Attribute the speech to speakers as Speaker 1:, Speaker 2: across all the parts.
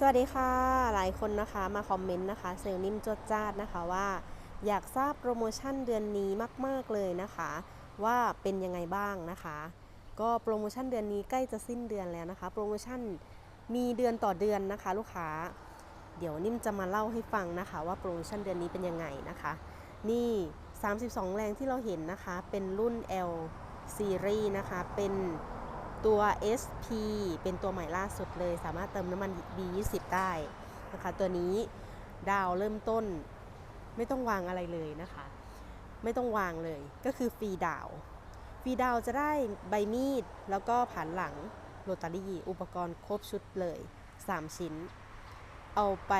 Speaker 1: สวัสดีค่ะหลายคนนะคะมาคอมเมนต์นะคะเซลล์นิ่มจดจ้าดนะคะว่า อยากทราบโปรโมชั่นเดือนนี้มาก ๆ เลยนะคะ ว่าเป็นยังไงบ้างนะคะ ก็โปรโมชั่นเดือนนี้ใกล้จะสิ้นเดือนแล้วนะคะ โปรโมชั่นมีเดือนต่อเดือนนะคะ ลูกค้า เดี๋ยวนิ่มจะมาเล่าให้ฟังนะคะ ว่าโปรโมชั่นเดือนนี้เป็นยังไงนะคะ นี่ 32 แรงที่เราเห็นนะคะ เป็นรุ่น L Series นะคะเป็น ตัว SP เป็นตัวใหม่ล่าสุดเลย สามารถเติมน้ำมัน B20 ได้นะคะ ตัวนี้ดาวเริ่มต้น ไม่ต้องวางอะไรเลยนะคะ ไม่ต้องวางเลย ก็คือฟรีดาวฟรีดาวจะได้ใบมีด แล้วก็ผ่านหลังโรตารี่อุปกรณ์ครบชุดเลย 3 ชิ้น เอาไป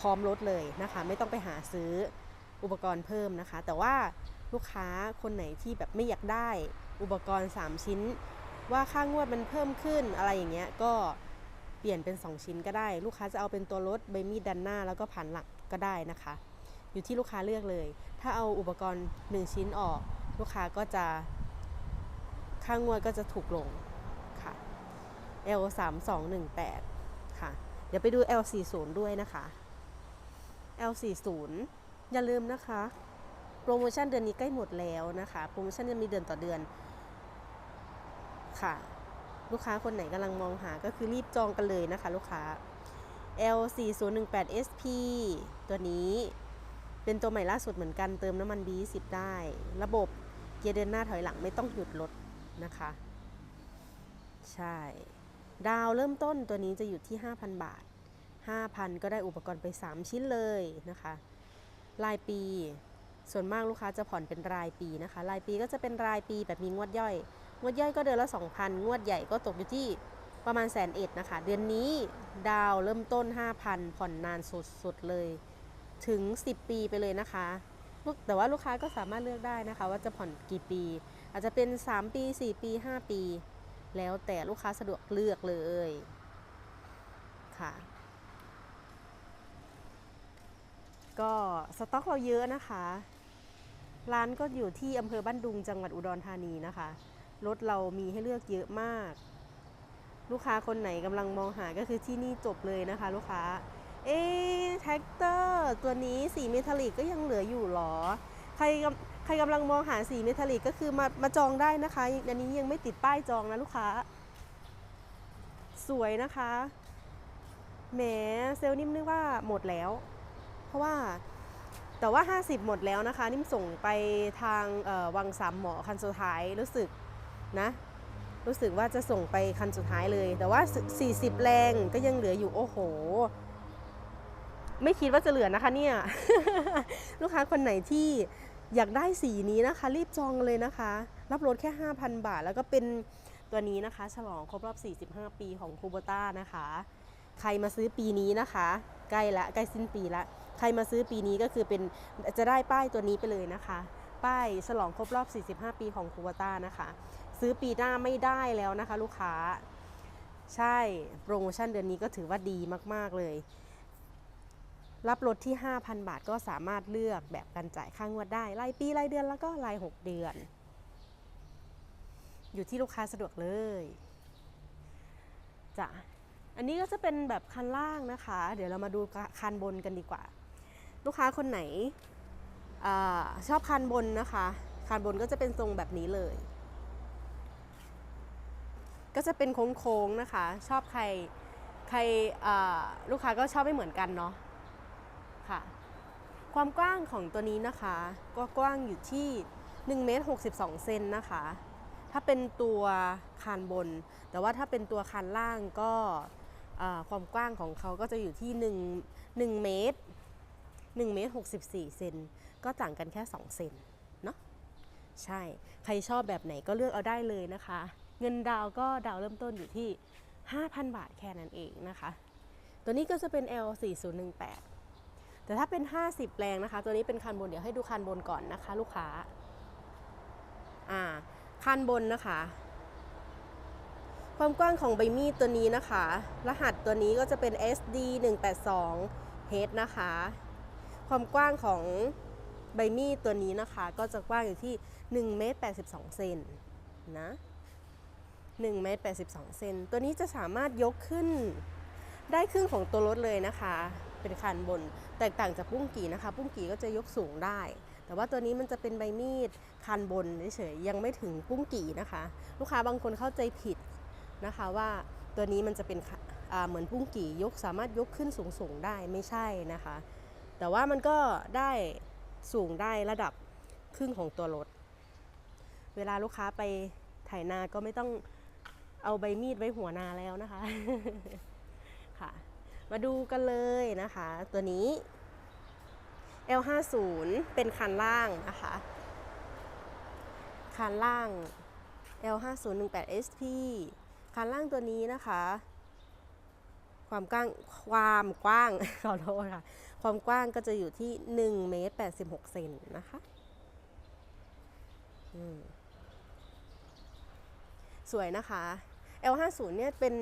Speaker 1: พร้อมรถเลยนะคะ ไม่ต้องไปหาซื้ออุปกรณ์เพิ่มนะคะ แต่ว่าลูกค้าคนไหนที่แบบไม่อยากได้อุปกรณ์ 3 ชิ้น ว่าค่างวดมันเพิ่มขึ้นอะไรอย่างเงี้ยก็เปลี่ยนเป็น 2 ชิ้นก็ได้ ลูกค้าจะเอาเป็นตัวรถใบมีดดันหน้า แล้วก็ผ่านหลังก็ได้นะคะ อยู่ที่ลูกค้าเลือกเลย ถ้าเอาอุปกรณ์ 1 ชิ้นออก ลูกค้าก็จะค่างวดก็จะถูกลงค่ะ L 3 2 1 8ค่ะ เดี๋ยวไปดู L 4 0ด้วยนะคะ L 4 0อย่าลืมนะคะ โปรโมชั่นเดือนนี้ใกล้หมดแล้วนะคะ โปรโมชั่นจะมีเดือนต่อเดือน ค่ะ ลูกค้าคนไหนกำลังมองหาก็คือรีบจองกันเลยนะคะ ลูกค้า L 4 0 1 8 SP ตัวนี้เป็นตัวใหม่ล่าสุดเหมือนกันเติมน้ำมัน B10 ได้ ระบบเกียร์เดินหน้าถอยหลังไม่ต้องหยุดรถนะคะ ใช่ ดาวเริ่มต้นตัวนี้จะอยู่ที่ 5,000 บาท 5,000 ก็ได้อุปกรณ์ไป 3 ชิ้นเลยนะคะ รายปี ส่วนมากลูกค้าจะผ่อนเป็นรายปีนะคะ รายปีก็จะเป็นรายปีแบบมีงวดย่อย งวดย่อยก็เดือนละ 2,000 งวดใหญ่ก็ตกอยู่ที่ประมาณแสนเอ็ดนะคะ เดือนนี้ดาวเริ่มต้น 5,000 ผ่อนนานสุดๆเลย ถึง 10 ปีไปเลยนะคะแต่ว่าลูกค้าก็สามารถเลือกได้นะคะ ว่าจะผ่อนกี่ปี อาจจะเป็น 3 ปี 4 ปี 5 ปี แล้วแต่ลูกค้าสะดวกเลือกเลยค่ะ ก็สต็อกเราเยอะนะคะ ร้านก็อยู่ที่อำเภอบ้านดุงจังหวัดอุดรธานีนะคะ รถเรามีให้เลือกเยอะมาก ลูกค้าคนไหนกำลังมองหาก็คือที่นี่จบเลยนะคะ ลูกค้า เอ๊แท็กเตอร์ตัวนี้สีเมทัลลิกก็ยังเหลืออยู่หรอ ใครกำใครกำลังมองหาสีเมทัลลิกก็คือมามาจองได้นะคะอันนี้ยังไม่ติดป้ายจองนะลูกค้า สวยนะคะแหมเซลล์นิ่มนึกว่าหมดแล้ว เพราะว่าแต่ว่า 50 หมดแล้วนะคะ นิ่มส่งไปทางวังสามหมอคันสุดท้ายรู้สึก นะ รู้สึกว่าจะส่งไปคันสุดท้ายเลย แต่ว่า 40 แรงก็ยังเหลืออยู่โอ้โห ไม่คิดว่าจะเหลือนะคะเนี่ย ลูกค้าคนไหนที่อยากได้สีนี้นะคะ รีบจองเลยนะคะ รับรถแค่ 5,000 บาท แล้วก็เป็นตัวนี้นะคะ ฉลองครบรอบ 45 ปีของคูโบต้านะคะ ใครมาซื้อปีนี้นะคะ ใกล้ละใกล้สิ้นปีละใครมาซื้อปีนี้ก็คือเป็นจะได้ป้ายตัวนี้ไปเลยนะคะ ป้ายฉลองครบรอบ 45 ปีของคูโบต้านะคะ ซื้อปีหน้าไม่ได้แล้วนะคะ ลูกค้า ใช่โปรโมชั่นเดือนนี้ก็ถือว่าดีมาก ๆ เลย รับรถที่ 5,000 บาทก็สามารถเลือกแบบการจ่ายค่างวดได้ รายปี รายเดือนแล้วก็ราย 6 เดือน อยู่ที่ลูกค้าสะดวกเลยจ้ะอันนี้ก็จะเป็นแบบคันล่างนะคะ เดี๋ยวเรามาดูคันบนกันดีกว่า ลูกค้าคนไหนอชอบคันบนนะคะ คันบนก็จะเป็นทรงแบบนี้เลย ก็จะเป็นโค้งๆนะคะ ชอบใครใครลูกค้าก็ชอบไม่เหมือนกันเนาะค่ะ ความกว้างของตัวนี้นะคะ ก็กว้างอยู่ที่1เมตร62เซนนะคะ ถ้าเป็นตัวคานบน แต่ว่าถ้าเป็นตัวคานล่างก็ความกว้างของเขาก็จะอยู่ที่1 1เมตร1เมตร64เซนก็ต่างกันแค่ 2 เซนเนาะใช่ ใครชอบแบบไหนก็เลือกเอาได้เลยนะคะ เงินดาวก็ดาวเริ่มต้นอยู่ที่ 5,000 บาทแค่นั้นเองนะคะ ตัวนี้ก็จะเป็น L 4018 แต่ถ้าเป็น 50 แรงนะคะ ตัวนี้เป็นคันบนเดี๋ยวให้ดูคันบนก่อนนะคะ ลูกค้า อ่า คันบนนะคะ ความกว้างของใบมีดตัวนี้นะคะ รหัสตัวนี้ก็จะเป็น SD 182 H นะคะ ความกว้างของใบมีดตัวนี้นะคะ ก็จะกว้างอยู่ที่1เมตร82เซนนะ 1เมตร82 เซนตัวนี้จะสามารถยกขึ้นได้ครึ่งของตัวรถเลยนะคะ เป็นคันบน แตกต่างจากปุ้งกี่นะคะ ปุ้งกี่ก็จะยกสูงได้ แต่ว่าตัวนี้มันจะเป็นใบมีดคันบนเฉยๆยังไม่ถึงปุ้งกี่นะคะ ลูกค้าบางคนเข้าใจผิดนะคะว่าตัวนี้มันจะเป็นเหมือนปุ้งกี่ยกสามารถยกขึ้นสูงๆได้ไม่ใช่นะคะ แต่ว่ามันก็ได้สูงได้ระดับครึ่งของตัวรถ เวลาลูกค้าไปไถนาก็ไม่ต้อง เอาใบมีดไว้หัวนาแล้วนะคะค่ะ มาดูกันเลยนะคะ ตัวนี้ L50 เป็นคันล่างนะคะคันล่าง L5018SP คันล่างตัวนี้นะคะ ความกว้างความกว้างขอโทษค่ะ ความกว้างก็จะอยู่ที่1เมตร86เซนนะคะสวยนะคะ L50 เนี่ยเป็น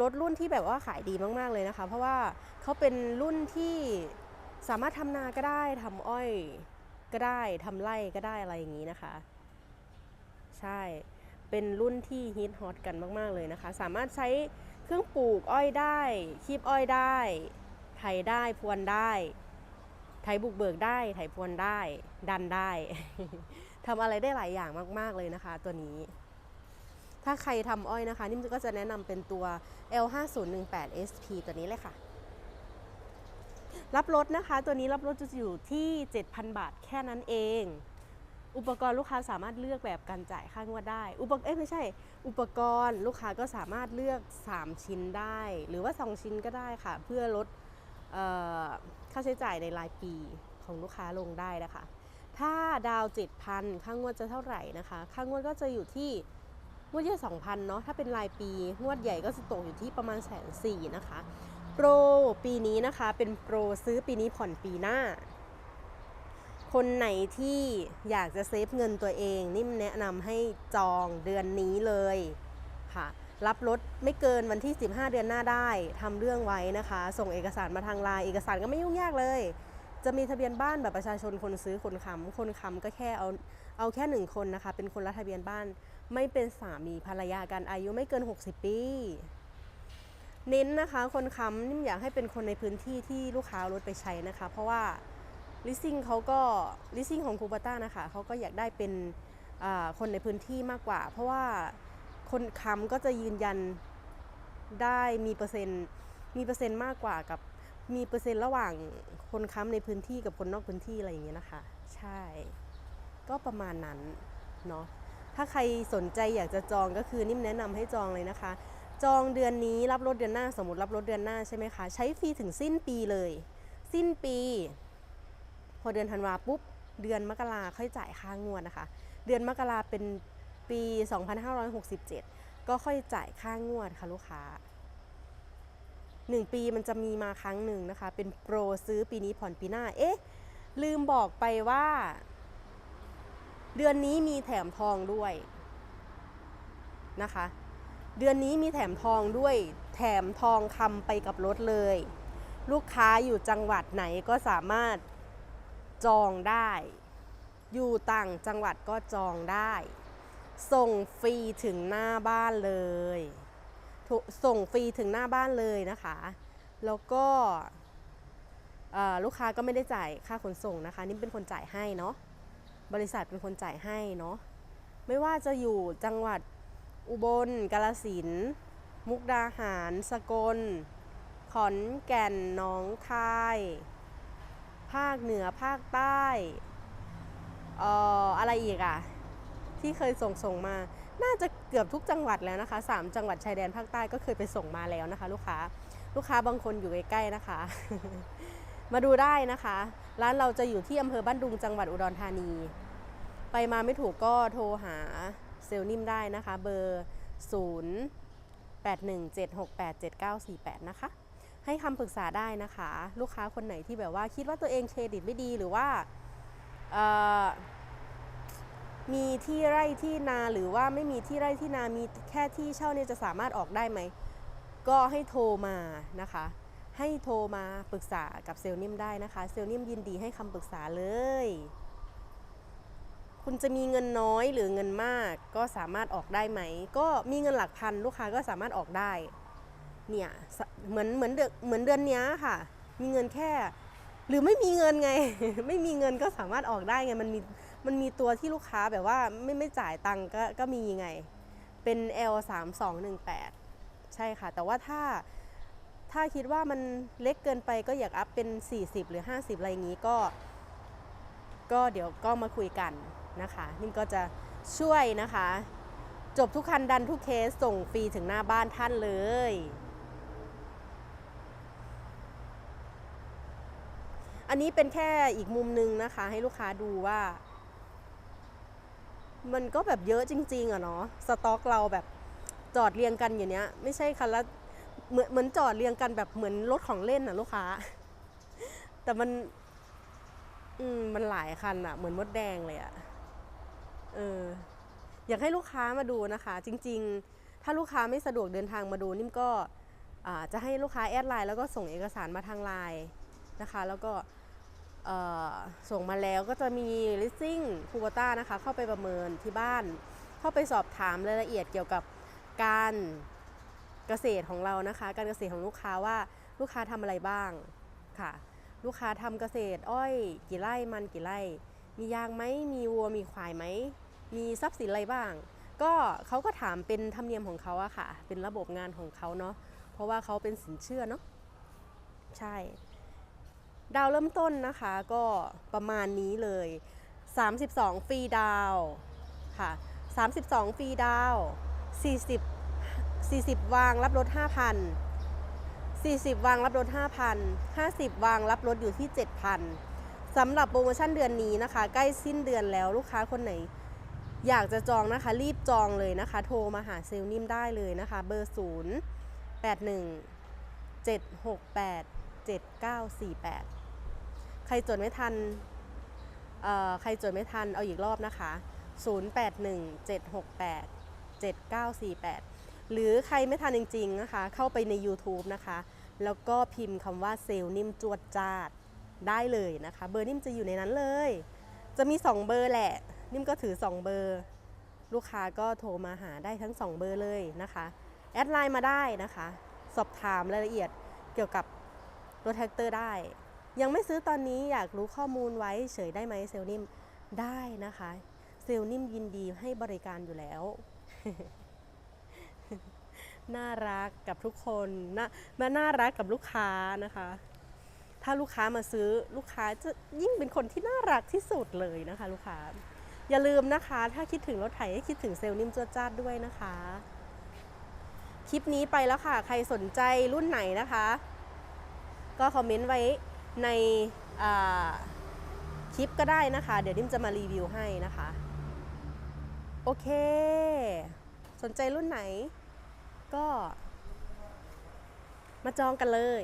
Speaker 1: รถรุ่นที่แบบว่าขายดีมาก ๆ เลยนะคะ เพราะว่าเขาเป็นรุ่นที่สามารถทำนาก็ได้ทำอ้อยก็ได้ทำไร่ก็ได้อะไรอย่างนี้นะคะ ใช่เป็นรุ่นที่ฮิตฮอตกันมาก ๆ เลยนะคะ สามารถใช้เครื่องปลูกอ้อยได้คีบอ้อยได้ไถได้พรวนได้ไถบุกเบิกได้ไถพรวนได้ ดันได้ทำอะไรได้หลายอย่างมาก ๆ เลยนะคะ ตัวนี้ ถ้าใครทำอ้อยนะคะ นิ่มก็จะแนะนำเป็นตัว L5018SP ตัวนี้เลยค่ะ รับรถนะคะ ตัวนี้รับรถจะอยู่ที่ 7,000 บาทแค่นั้นเอง อุปกรณ์ลูกค้าสามารถเลือกแบบการจ่ายค่างวดได้ อุปเอ้ไม่ใช่ อุปกรณ์ลูกค้าก็สามารถเลือก 3 ชิ้นได้ หรือว่า 2 ชิ้นก็ได้ค่ะ เพื่อลดค่าใช้จ่ายในรายปีของลูกค้าลงได้นะคะ ถ้าดาว 7,000 ค่างวดจะเท่าไหร่นะคะ ค่างวดก็จะอยู่ที่ วดเยอะ2,000เนาะถ้าเป็นรายปีงวดใหญ่ก็จะตกอยู่ที่ประมาณแสนสี่นะคะโปรปีนี้นะคะเป็นโปรซื้อปีนี้ผ่อนปีหน้า คนไหนที่อยากจะเซฟเงินตัวเองนิ่มแนะนำให้จองเดือนนี้เลยค่ะรับรถไม่เกินวันที่ 15 เดือนหน้าได้ทำเรื่องไว้นะคะ ส่งเอกสารมาทางไลน์เอกสารก็ไม่ยุ่งยากเลย จะมีทะเบียนบ้านแบบประชาชนคนซื้อคนค้ำคนค้ำก็แค่เอา เอาแค่หนึ่งคนนะคะ เป็นคนละทะเบียนบ้าน ไม่เป็นสามีภรรยากันอายุไม่เกิน 60 ปี เน้นนะคะ คนค้ำนิ่มอยากให้เป็นคนในพื้นที่ที่ลูกค้ารถไปใช้นะคะ เพราะว่าลิสซิ่งเขาก็ลิสซิ่งของคูปต้านะคะเขาก็อยากได้เป็นคนในพื้นที่มากกว่า เพราะว่าคนค้ำก็จะยืนยันได้มีเปอร์เซ็นต์มีเปอร์เซ็นต์มากกว่ากับมีเปอร์เซ็นต์ระหว่างคนค้ำในพื้นที่กับคนนอกพื้นที่อะไรอย่างเงี้ยนะคะ ใช่ ก็ประมาณนั้นเนาะถ้าใครสนใจอยากจะจองก็คือนิ่มแนะนำให้จองเลยนะคะ จองเดือนนี้รับรถเดือนหน้าสมมติรับรถเดือนหน้าใช่ไหมคะ ใช้ฟรีถึงสิ้นปีเลย สิ้นปี พอเดือนธันวาปุ๊บ เดือนมกราค่อยจ่ายค่างวดนะคะ เดือนมกราเป็นปี 2567 ก็ค่อยจ่ายค่างวดค่ะลูกค้า 1 ปีมันจะมีมาครั้งหนึ่งนะคะ เป็นโปรซื้อปีนี้ผ่อนปีหน้า เอ๊ะ ลืมบอกไปว่า เดือนนี้มีแถมทองด้วยนะคะ เดือนนี้มีแถมทองด้วย แถมทองคำไปกับรถเลย ลูกค้าอยู่จังหวัดไหนก็สามารถจองได้ อยู่ต่างจังหวัดก็จองได้ ส่งฟรีถึงหน้าบ้านเลย ส่งฟรีถึงหน้าบ้านเลยนะคะ แล้วก็ลูกค้าก็ไม่ได้จ่ายค่าขนส่งนะคะ นี่เป็นคนจ่ายให้เนาะ บริษัทเป็นคนจ่ายให้เนาะไม่ว่าจะอยู่จังหวัดอุบลกาฬสิน มุกดาหาร สกล ขอนแก่นหนองคาย ภาคเหนือภาคใต้อออะไรอีกอะที่เคยส่งส่งมา น่าจะเกือบทุกจังหวัดแล้วนะคะสามจังหวัดชายแดนภาคใต้ก็เคยไปส่งมาแล้วนะคะ ลูกค้า ลูกค้าบางคนอยู่ใกล้ๆนะคะ มาดูได้นะคะ ร้านเราจะอยู่ที่อำเภอบ้านดุงจังหวัดอุดรธานี ไปมาไม่ถูกก็โทรหาเซลล์นิ่มได้นะคะ เบอร์ 0 8 1 7 6 8 7 9 4 8 นะคะ ให้คำปรึกษาได้นะคะ ลูกค้าคนไหนที่แบบว่าคิดว่าตัวเองเครดิตไม่ดีหรือว่ามีที่ไร่ที่นาหรือว่าไม่มีที่ไร่ที่นามีแค่ที่เช่าเนี่ยจะสามารถออกได้ไหม ก็ให้โทรมานะคะ ให้โทรมาปรึกษากับเซลล์นิ่มได้นะคะ เซลล์นิ่มยินดีให้คำปรึกษาเลย คุณจะมีเงินน้อยหรือเงินมากก็สามารถออกได้ไหม ก็มีเงินหลักพันลูกค้าก็สามารถออกได้ เนี่ยเหมือนเหมือนเดือนเหมือนเดือนนี้ค่ะ มีเงินแค่ หรือไม่มีเงินไง ไม่มีเงินก็สามารถออกได้ไง มันมีมันมีตัวที่ลูกค้าแบบว่าไม่ไม่จ่ายตังค์ก็ก็มีไง เป็น L 3 2 1 8 ใช่ค่ะ แต่ว่าถ้า ถ้าคิดว่ามันเล็กเกินไปก็อยากอัพเป็น 40 หรือ 50 อะไรอย่างนี้ก็ ก็เดี๋ยวก็มาคุยกันนะคะนิ่มก็จะช่วยนะคะ จบทุกคันดันทุกเคสส่งฟรีถึงหน้าบ้านท่านเลย อันนี้เป็นแค่อีกมุมหนึงนะคะ ให้ลูกค้าดูว่า มันก็แบบเยอะจริง ๆอะเนาะสต็อกเราแบบจอดเรียงกันอย่างเนี้ย ไม่ใช่คันละ เหมือนเหมือนจอดเรียงกันแบบเหมือนรถของเล่นอะลูกค้า แต่มัน อืมมันหลายคันอะเหมือนมดแดงเลยอะเออ อยากให้ลูกค้ามาดูนะคะ จริง ๆ ถ้าลูกค้าไม่สะดวกเดินทางมาดูนิ่มก็จะให้ลูกค้าแอดไลน์แล้วก็ส่งเอกสารมาทางไลน์นะคะ แล้วก็ส่งมาแล้วก็จะมี listing คูโบต้านะคะ เข้าไปประเมินที่บ้าน เข้าไปสอบถามรายละเอียดเกี่ยวกับการ เกษตรของเรานะคะ การเกษตรของลูกค้าว่าลูกค้าทำอะไรบ้างค่ะ ลูกค้าทำเกษตร อ้อย กี่ไร่มันกี่ไร่ มียางไหมมีวัวมีควายไหมมีทรัพย์สินอะไรบ้าง ก็เขาก็ถามเป็นธรรมเนียมของเขาอะค่ะ เป็นระบบงานของเขาเนาะเพราะว่าเขาเป็นสินเชื่อเนาะใช่ ดาวเริ่มต้นนะคะก็ประมาณนี้เลย 32 ฟรีดาวค่ะ 32 ฟรีดาว40 40 วางรับรถ5,000 40 วางรับรถ5,000 50 วางรับรถอยู่ที่ 7,000สำหรับโปรโมชั่นเดือนนี้นะคะ ใกล้สิ้นเดือนแล้วลูกค้าคนไหน อยากจะจองนะคะ รีบจองเลยนะคะ โทรมาหาเซลล์นิ่มได้เลยนะคะ เบอร์ 0 81 768 7948 ใครจดไม่ทันเอ่อใครจดไม่ทันเอาอีกรอบนะคะ 081768 7948 หรือใครไม่ทันจริง ๆ นะคะ เข้าไปใน YouTube นะคะ แล้วก็พิมพ์คำว่าเซลล์นิ่มจวดจาดได้เลยนะคะ เบอร์นิ่มจะอยู่ในนั้นเลย จะมี 2 เบอร์แหละ นิ่มก็ถือ 2 เบอร์ ลูกค้าก็โทรมาหาได้ทั้ง 2 เบอร์เลยนะคะ แอดไลน์มาได้นะคะ สอบถามรายละเอียดเกี่ยวกับรถแท็กเตอร์ได้ ยังไม่ซื้อตอนนี้อยากรู้ข้อมูลไว้เฉยได้ไหมเซลล์นิ่มได้นะคะ เซลล์นิ่มยินดีให้บริการอยู่แล้ว น่ารักกับทุกคนน่ามาน่ารักกับลูกค้านะคะ ถ้าลูกค้ามาซื้อลูกค้าจะยิ่งเป็นคนที่น่ารักที่สุดเลยนะคะ ลูกค้า อย่าลืมนะคะ ถ้าคิดถึงรถไถให้คิดถึงเซลล์นิ่มจวดจ้าดด้วยนะคะ คลิปนี้ไปแล้วค่ะ ใครสนใจรุ่นไหนนะคะ ก็คอมเมนต์ไว้ในคลิปก็ได้นะคะ เดี๋ยวนิ่มจะมารีวิวให้นะคะ โอเค สนใจรุ่นไหน ก็ มาจองกันเลย